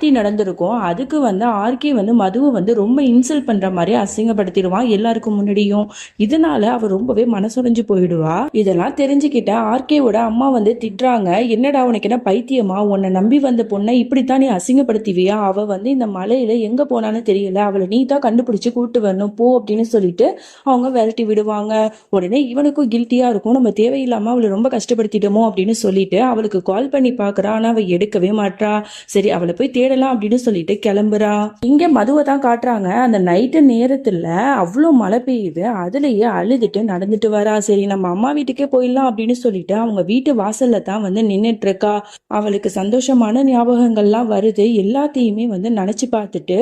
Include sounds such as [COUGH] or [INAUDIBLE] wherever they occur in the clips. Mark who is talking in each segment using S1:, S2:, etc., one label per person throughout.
S1: Party நடந்திருக்கும். அதுக்கு வந்து ஆர்கே வந்து மதுவை வந்து ரொம்ப இன்சல்ட் பண்ற மாதிரி அசிங்கப்படுத்திடுவான் எல்லாருக்கும் முன்னாடியும். இதனால அவள் ரொம்பவே மனசுடைஞ்சு போயிடுவா. இதெல்லாம் தெரிஞ்சுக்கிட்ட ஆர்கேவோட அம்மா வந்து திட்டுறாங்க. என்னடா உனக்கு என்ன பைத்தியமா? உன்னை நம்பி வந்த பொண்ணை இப்படித்தான் நீ அசிங்கப்படுத்துவியா? அவ வந்து இந்த மலையில எங்க போனான்னு தெரியல. அவளை நீ தான் கண்டுபிடிச்சு கூட்டு வரணும். போ அப்படின்னு சொல்லிட்டு அவங்க விரட்டி விடுவாங்க. உடனே இவனுக்கும் கில்ட்டியா இருக்கும். நம்ம தேவையில்லாம அவளை ரொம்ப கஷ்டப்படுத்திட்டோமோ? அப்படின்னு சொல்லிட்டு அவளுக்கு கால் பண்ணி பாக்குறா. ஆனா அவ எடுக்கவே மாட்றா. சரி அவளை போய் தேடலாம் அப்படின்னு சொல்லிட்டு கிளம்புறா. இங்க மதுவை தான் காட்டுறாங்க. அந்த நைட்டு நேரத்துல அவ்வளோ மழை பெய்யுது. அதுலயே அழுதுட்டு நடந்துட்டு வரா. சரி நம்ம அம்மா வீட்டுக்கே போயிடலாம் அப்படின்னு சொல்லிட்டு அவங்க வீட்டு வாசல்ல தான் வந்து நின்றுட்டு இருக்கா. அவளுக்கு சந்தோஷமான ஞாபகங்கள்லாம் வருது. எல்லாத்தையுமே வந்து நினைச்சு பார்த்துட்டு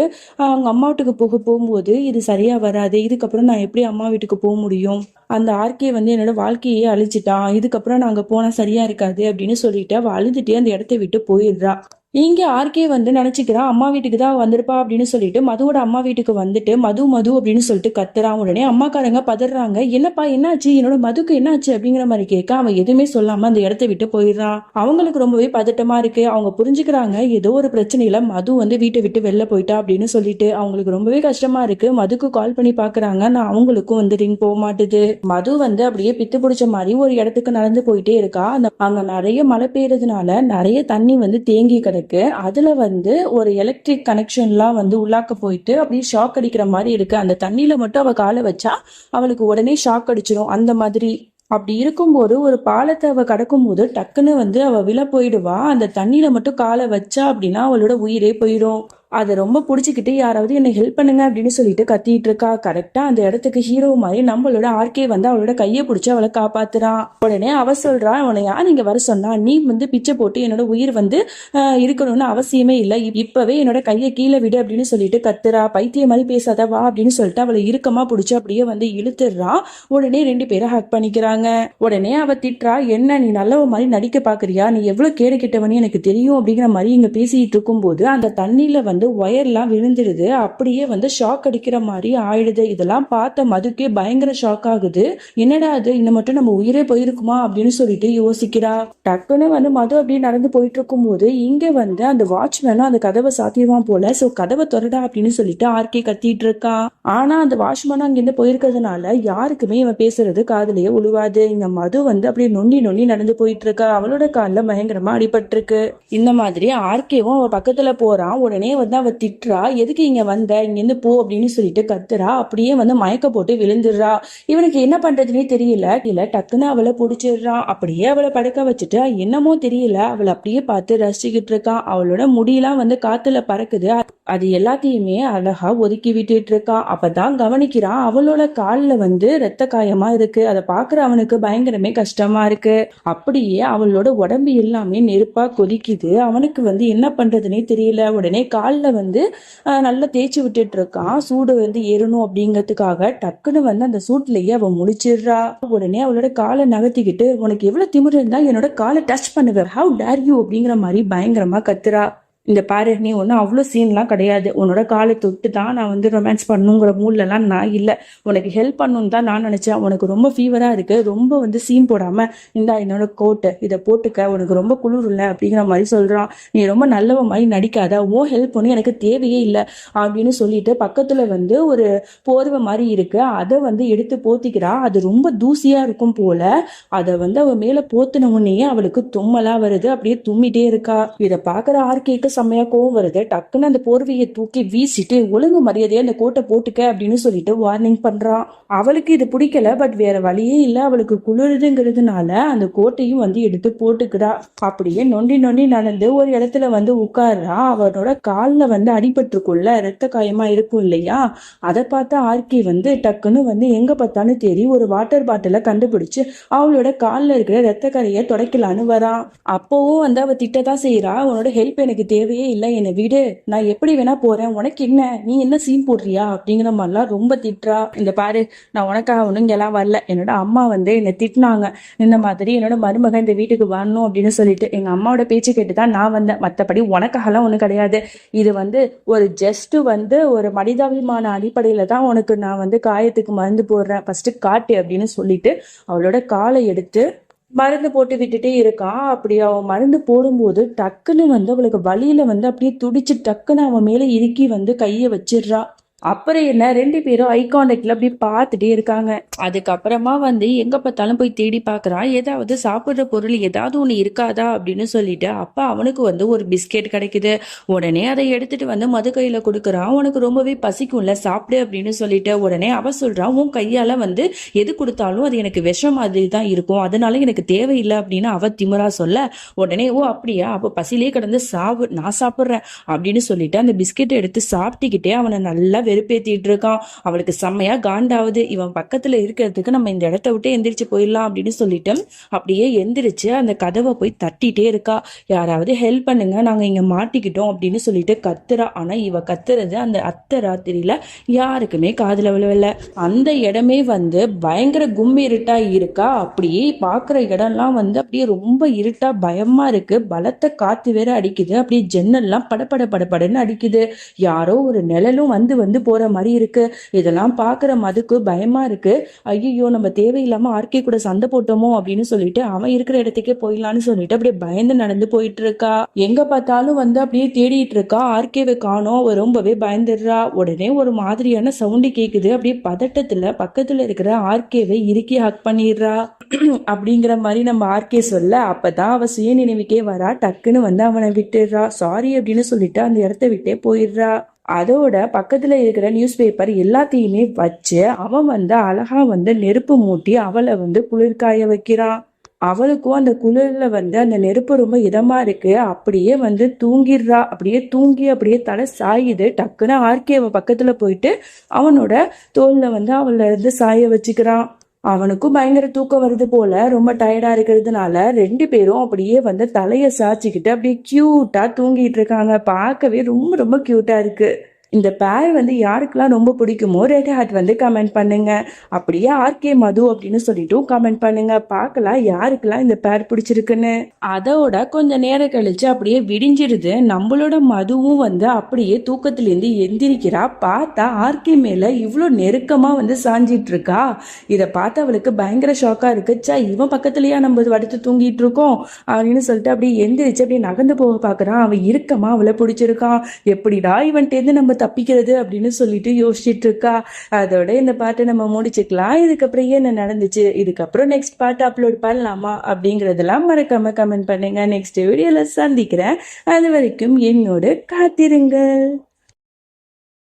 S1: அவங்க அம்மா வீட்டுக்கு போக போகும்போது இது சரியா வராது. இதுக்கப்புறம் நான் எப்படி அம்மா வீட்டுக்கு போக முடியும்? அந்த ஆர்கே வந்து என்னோட வாழ்க்கையே அழிச்சிட்டான் இதுக்கப்புறம் நாங்க போனா சரியா இருக்காது அப்படின்னு சொல்லிட்டு அவ அழுதுட்டே அந்த இடத்த விட்டு போயிடுறா. இங்கே ஆர்கே வந்து நினச்சிக்கிறான் அம்மா வீட்டுக்கு தான் வந்திருப்பா அப்படின்னு சொல்லிட்டு மதுவோட அம்மா வீட்டுக்கு வந்துட்டு மது மது அப்படின்னு சொல்லிட்டு கத்துறான் உடனே. அம்மாக்காரங்க பதறாங்க. என்னப்பா என்னாச்சு? என்னோட மதுக்கு என்னாச்சு? அப்படிங்கிற மாதிரி கேட்க அவன் எதுவுமே சொல்லாம அந்த இடத்த விட்டு போயிடுறான். அவங்களுக்கு ரொம்பவே பதட்டமா இருக்கு. அவங்க புரிஞ்சுக்கிறாங்க ஏதோ ஒரு பிரச்சனையில மது வந்து வீட்டை விட்டு வெளில போயிட்டா அப்படின்னு சொல்லிட்டு அவங்களுக்கு ரொம்பவே கஷ்டமா இருக்கு. மதுக்கு கால் பண்ணி பாக்குறாங்க. நான் அவங்களுக்கும் வந்து ரிங் போக மாட்டுது. மது வந்து அப்படியே பித்து பிடிச்ச மாதிரி ஒரு இடத்துக்கு நடந்து போயிட்டே இருக்கா. அந்த அங்க நிறைய மழை பெய்யறதுனால நிறைய தண்ணி வந்து தேங்கி கிடக்கு. இருக்கு. அதுல வந்து ஒரு எலக்ட்ரிக் கனெக்ஷன்லாம் வந்து உள்ளாக்க போயிட்டு அப்படியே ஷாக் அடிக்கிற மாதிரி இருக்கு. அந்த தண்ணியில மட்டும் அவ காலை வச்சா அவளுக்கு உடனே ஷாக் அடிச்சிடும் அந்த மாதிரி அப்படி இருக்கும்போது ஒரு பாலத்தை அவ கடக்கும்போது டக்குன்னு வந்து அவ விழ போயிடுவா. அந்த தண்ணியில மட்டும் காலை வச்சா அப்படின்னா அவளோட உயிரே போயிடும். அதை ரொம்ப பிடிச்சிக்கிட்டு யாராவது என்னை ஹெல்ப் பண்ணுங்க அப்படின்னு சொல்லிட்டு கத்திட்டு இருக்கா கரெக்டா அந்த இடத்துக்கு ஹீரோ மாதிரி நம்மளோட ஆர்கே வந்து அவளோட கையை பிடிச்சி அவளை காப்பாத்துறான் உடனே அவ சொல்றா உன்னை யார் இங்க வர சொன்னா? நீ வந்து பிச்சை போட்டு என்னோட உயிர் வந்து இருக்கணும்னு அவசியமே இல்லை. இப்பவே என்னோட கையை கீழே விடு அப்படின்னு சொல்லிட்டு கத்துறா. பைத்திய மாதிரி பேசாத வா அப்படின்னு சொல்லிட்டு அவளை இறுக்கமா பிடிச்சி அப்படியே வந்து இழுத்துடுறா உடனே ரெண்டு பேரும் ஹக் பண்ணிக்கிறாங்க. உடனே அவ திட்டுறா என்ன நீ நல்லவ மாதிரி நடிக்க பாக்குறியா? நீ எவ்வளவு கேடு கெட்டவனு எனக்கு தெரியும் அப்படிங்கிற மாதிரி இங்க பேசிட்டு இருக்கும்போது அந்த தண்ணியில வந்து ஒயர்லாம் விழுந்துடுது. அப்படியே வந்து ஷாக் அடிக்கிற மாதிரி ஆயிடுது. இதெல்லாம் பார்த்த மதுக்கே பயங்கர ஷாக் ஆகுது. என்னடா அது இன்னும் மட்டும் நம்ம உயிரே போயிருக்குமா? அப்படின்னு சொல்லிட்டு யோசிக்கிறா. டக்குன்னு வந்து மது அப்படியே நடந்து போயிட்டு இருக்கும்போது இங்க வந்து அந்த வாட்ச்மேனும் அந்த கதவை சாத்திடுவான் போல சோ கதவை தொடடா அப்படின்னு சொல்லிட்டு ஆர்கே கத்திட்டு இருக்கான் ஆனா அந்த வாட்ச்மேன் அங்கிருந்து போயிருக்கிறதுனால யாருக்குமே இவன் பேசுறது காதலையே உழுவாது. இந்த மது வந்து அப்படியே நொண்டி நொண்டி நடந்து போயிட்டு இருக்கா அவளோட கால்ல பயங்கரமா அடிபட்டிருக்கு. இந்த மாதிரி ஆர்கேவும் அவ பக்கத்துல போறான் உடனே வந்து அவள் திட்டுறா. எதுக்கு இங்க வந்த? இங்கேருந்து போ அப்படின்னு சொல்லிட்டு கத்துறா. அப்படியே வந்து மயக்க போட்டு விழுந்துடுறா. இவனுக்கு என்ன பண்றதுனே தெரியல. இல்ல டக்குன்னு அவளை பிடிச்சிடுறான் அப்படியே அவளை படுக்க வச்சுட்டு. என்னமோ தெரியல. அவளை அப்படியே பார்த்து ரசிச்சுக்கிட்டு இருக்கான் அவளோட முடியெல்லாம் வந்து காத்துல பறக்குது. அது எல்லாத்தையுமே அழகா ஒதுக்கி விட்டுட்டு இருக்கான் அப்பதான் கவனிக்கிறான் அவளோட கால்ல வந்து ரத்த காயமா இருக்கு. அதை பாக்குற அவனுக்கு பயங்கரமே கஷ்டமா இருக்கு. அப்படியே அவளோட உடம்பு எல்லாமே நெருப்பா கொதிக்குது. அவனுக்கு வந்து என்ன பண்றதுனே தெரியல. உடனே கால்ல வந்து நல்லா தேய்ச்சி விட்டுட்டு இருக்கான் சூடு வந்து ஏறணும் அப்படிங்கிறதுக்காக டக்குன்னு வந்து அந்த சூட்லயே அவன் முடிச்சிடுறா உடனே அவளோட காலை நகர்த்திக்கிட்டு உனக்கு எவ்வளவு திமிரு இருந்தா என்னோட காலை டச் பண்ணுவேன் ஹவு டேர் யூ அப்படிங்கிற மாதிரி பயங்கரமா கத்துறா. இந்த பாரு நீ ஒன்றும் அவ்வளோ சீன்லாம் கிடையாது. உன்னோட காலை தொட்டு தான் நான் வந்து ரொமான்ஸ் பண்ணுங்கிற மூட்லலாம் நான் இல்லை. உனக்கு ஹெல்ப் பண்ணணும்னு தான் நான் நினச்சேன். உனக்கு ரொம்ப ஃபீவராக இருக்குது ரொம்ப வந்து சீன் போடாமல் இந்தா என்னோட கோட்டு இதை போட்டுக்க. உனக்கு ரொம்ப குளிர் இல்லை அப்படிங்கிற மாதிரி சொல்கிறான் நீ ரொம்ப நல்லவ மாதிரி நடிக்காத. ஓ ஹெல்ப் ஒன்றும் எனக்கு தேவையே இல்லை அப்படின்னு சொல்லிட்டு பக்கத்தில் வந்து ஒரு போர்வை மாதிரி இருக்குது அதை வந்து எடுத்து போத்திக்கிறா. அது ரொம்ப தூசியாக இருக்கும் போல. அதை வந்து அவள் மேலே போத்தின உடனே அவளுக்கு தும்மலாக வருது. அப்படியே தும்மிட்டே இருக்கா. இதை பார்க்குற ஆர்கேக்கு செம்மையா கோவம் வருது. டக்குன்னு அந்த போர்வையை தூக்கி வீசிட்டு ஒழுங்கு மரியாதையை அந்த கோட்டை போட்டுக்க அப்படின்னு சொல்லிட்டு வார்னிங் பண்றான். அவளுக்கு இது பிடிக்கல பட் வேற வழியே இல்லை. அவளுக்கு குளிருதுங்கிறதுனால அந்த கோட்டையும் வந்து எடுத்து போட்டுக்கிறா. அப்படியே நொண்டி நொண்டி நடந்து ஒரு இடத்துல வந்து உட்கார்றா. அவனோட காலில் வந்து அடிபட்டுருக்குள்ள ரத்த காயமா இருக்கும் இல்லையா? அதை பார்த்து ஆர்கி வந்து டக்குன்னு வந்து எங்க பார்த்தாலும் தேடி ஒரு வாட்டர் பாட்டிலை கண்டுபிடிச்சு அவளோட காலில் இருக்கிற ரத்த கரையை துடைக்கலான்னு வரான். அப்போவும் வந்து அவ திட்டதான் செய்யறா உன்னோட ஹெல்ப் எனக்கு தேவையே இல்லை. என்னை விடு. நான் எப்படி வேணா போறேன். உனக்கு என்ன? நீ என்ன சீன் போடுறியா? அப்படிங்கிற மாதிரிலாம் ரொம்ப திட்டுறா. இந்த பாரு நான் உனக்காக ஒன்றும் இங்கெல்லாம் வரல. என்னோட அம்மா வந்து என்னை திட்டினாங்க. இந்த மாதிரி என்னோட மருமகன் இந்த வீட்டுக்கு வரணும் அப்படின்னு சொல்லிட்டு எங்க அம்மாவோட பேச்சு கேட்டு தான் நான் வந்தேன். மற்றபடி உனக்காகலாம் ஒன்றும் கிடையாது. இது வந்து ஒரு ஜஸ்ட் வந்து ஒரு மனிதாபிமான அடிப்படையில தான் உனக்கு நான் வந்து காயத்துக்கு மருந்து போடுறேன். ஃபர்ஸ்ட் காட்டு அப்படின்னு சொல்லிட்டு அவளோட காலை எடுத்து மருந்து போட்டு விட்டுட்டே இருக்கா? அப்படி அவன் மருந்து போடும்போது டக்குன்னு வந்து அவளுக்கு வழியில வந்து அப்படியே துடிச்சு டக்குன்னு அவன் மேல இறுக்கி வந்து கையை வச்சிடுறா. அப்புறம் என்ன ரெண்டு பேரும் ஐ அப்படி பார்த்துட்டே இருக்காங்க. அதுக்கப்புறமா வந்து எங்க பார்த்தாலும் போய் தேடி பார்க்குறான். ஏதாவது சாப்பிட்ற பொருள் ஏதாவது ஒன்று இருக்காதா அப்படின்னு சொல்லிட்டு அப்போ அவனுக்கு வந்து ஒரு பிஸ்கெட் கிடைக்குது. உடனே அதை எடுத்துட்டு வந்து மது கையில் கொடுக்குறான். உனக்கு ரொம்பவே பசிக்கும்ல சாப்பிடு அப்படின்னு சொல்லிட்டு உடனே அவ சொல்றான் உன் கையால வந்து எது கொடுத்தாலும் அது எனக்கு விஷம் மாதிரி தான் இருக்கும். அதனால எனக்கு தேவையில்லை அப்படின்னு அவ திமுறா சொல்ல உடனே ஓ அப்படியா? அப்போ பசிலே கிடந்து சாவு நான் சாப்பிட்றேன் அப்படின்னு சொல்லிட்டு அந்த பிஸ்கெட்டை எடுத்து சாப்பிட்டுக்கிட்டே அவனை நல்லா வெறுப்பேத்திட்டு இருக்கான் அவளுக்கு செம்மையா காண்டாவது. இவன் பக்கத்துல இருக்கிறதுக்கு நம்ம இந்த இடத்த விட்டு எந்திரிச்சு போயிடலாம் அப்படின்னு சொல்லிட்டு அப்படியே எந்திரிச்சு அந்த கதவை போய் தட்டிட்டே இருக்கா. யாராவது ஹெல்ப் பண்ணுங்க நாங்க இங்க மாட்டிக்கிட்டோம் அப்படின்னு சொல்லிட்டு கத்துறா. ஆனா இவ கத்துறது அந்த அத்தை ராத்திரியில யாருக்குமே காதுல விழவில்ல. அந்த இடமே வந்து பயங்கர கும் இருட்டா இருக்கா. அப்படியே பாக்குற இடம்லாம் வந்து அப்படியே ரொம்ப இருட்டா பயமா இருக்கு. பலத்த காத்து வேற அடிக்குது. அப்படியே ஜன்னல்லாம் படபட படபடன்னு அடிக்குது. யாரோ ஒரு நிழலும் வந்து வந்து போற மாதிரி இருக்கு. இதெல்லாம் பாக்குற மதுக்கு பயமா இருக்கு. ஐயோ நம்ம தேவையில்லாம ஆர்கே கூட சண்டை போட்டோமோ அப்படின்னு சொல்லிட்டு அவன் இருக்கிற இடத்துக்கே போயிடலான்னு சொல்லிட்டு அப்படியே பயந்து நடந்து போயிட்டு இருக்கா. எங்க பார்த்தாலும் வந்து அப்படியே தேடிட்டு இருக்கா. ஆர்கேவை காணோம். அவ ரொம்பவே பயந்துடுறா. உடனே ஒரு மாதிரியான சவுண்டு கேக்குது. அப்படியே பதட்டத்துல பக்கத்துல இருக்கிற ஆர்கேவை இறுக்கி ஹக் பண்ணிடுறா. [CLEARS THROAT] அப்படிங்கிற மாதிரி நம்ம ஆர்கே சொல்ல அப்பதான் அவ சுய நினைவுக்கே வரா. டக்குன்னு வந்து அவனை விட்டுடுறா. சாரி அப்படின்னு சொல்லிட்டு அந்த இடத்த விட்டே போயிடுறா. அதோட பக்கத்தில் இருக்கிற நியூஸ் பேப்பர் எல்லாத்தையுமே வச்சு அவன் வந்து அழகாக வந்து நெருப்பு மூட்டி அவளை வந்து குளிர்காய வைக்கிறான். அவளுக்கும் அந்த குளிரில் வந்து அந்த நெருப்பு ரொம்ப இதமாக இருக்கு. அப்படியே வந்து தூங்கிடுறா. அப்படியே தூங்கி அப்படியே தலை சாயுது. டக்குன்னு ஆர்கேவை பக்கத்தில் போயிட்டு அவனோட தோலில் வந்து அவளை இருந்து சாய வச்சுக்கிறான். அவனுக்கும் பயங்கர தூக்கம் வருது போல ரொம்ப டயர்டா இருக்கிறதுனால ரெண்டு பேரும் அப்படியே வந்து தலையை சாய்ச்சிக்கிட்டு அப்படியே கியூட்டா தூங்கிட்டு இருக்காங்க. பார்க்கவே ரொம்ப ரொம்ப கியூட்டா இருக்கு. இந்த பேர் வந்து யாருக்கெல்லாம் ரொம்ப பிடிக்குமோ ரெட் ஹார்ட் வந்து கமெண்ட் பண்ணுங்க. அப்படியே ஆர்கே மது அப்படின்னு சொல்லிட்டும் கமெண்ட் பண்ணுங்க. பார்க்கலாம் யாருக்கெல்லாம் இந்த பேர் பிடிச்சிருக்குன்னு. அதோட கொஞ்ச நேரம் கழிச்சு அப்படியே விடிஞ்சிருது. நம்மளோட மதுவும் வந்து அப்படியே தூக்கத்திலேருந்து எந்திரிக்கிறா. பார்த்தா ஆர்கே மேல இவ்வளோ நெருக்கமா வந்து சாஞ்சிட்டு இருக்கா இதை பார்த்து அவளுக்கு பயங்கர ஷாக்கா இருக்கு. இவன் பக்கத்துலயா நம்ம வடுத்து தூங்கிட்டு இருக்கோம் அப்படின்னு சொல்லிட்டு அப்படியே எந்திரிச்சு அப்படியே நகர்ந்து போக பார்க்கறான். அவன் இருக்கமா அவளை பிடிச்சிருக்கான். எப்படிடா இவன்ட்டேருந்து நம்ம தப்பிக்கிறது அப்படின்னு சொல்லிட்டு யோசிச்சுட்டு இருக்கா அதோட இந்த பாட்டை நம்ம முடிச்சுக்கலாம். இதுக்கப்புறம் என்ன நடந்துச்சு? இதுக்கப்புறம் நெக்ஸ்ட் பாட்டு அப்லோட் பண்ணலாமா? அப்படிங்கறதெல்லாம் மறக்காம கமெண்ட் பண்ணுங்க. நெக்ஸ்ட் வீடியோல சந்திக்கிறேன். அது வரைக்கும் என்னோட காத்திருங்கள்.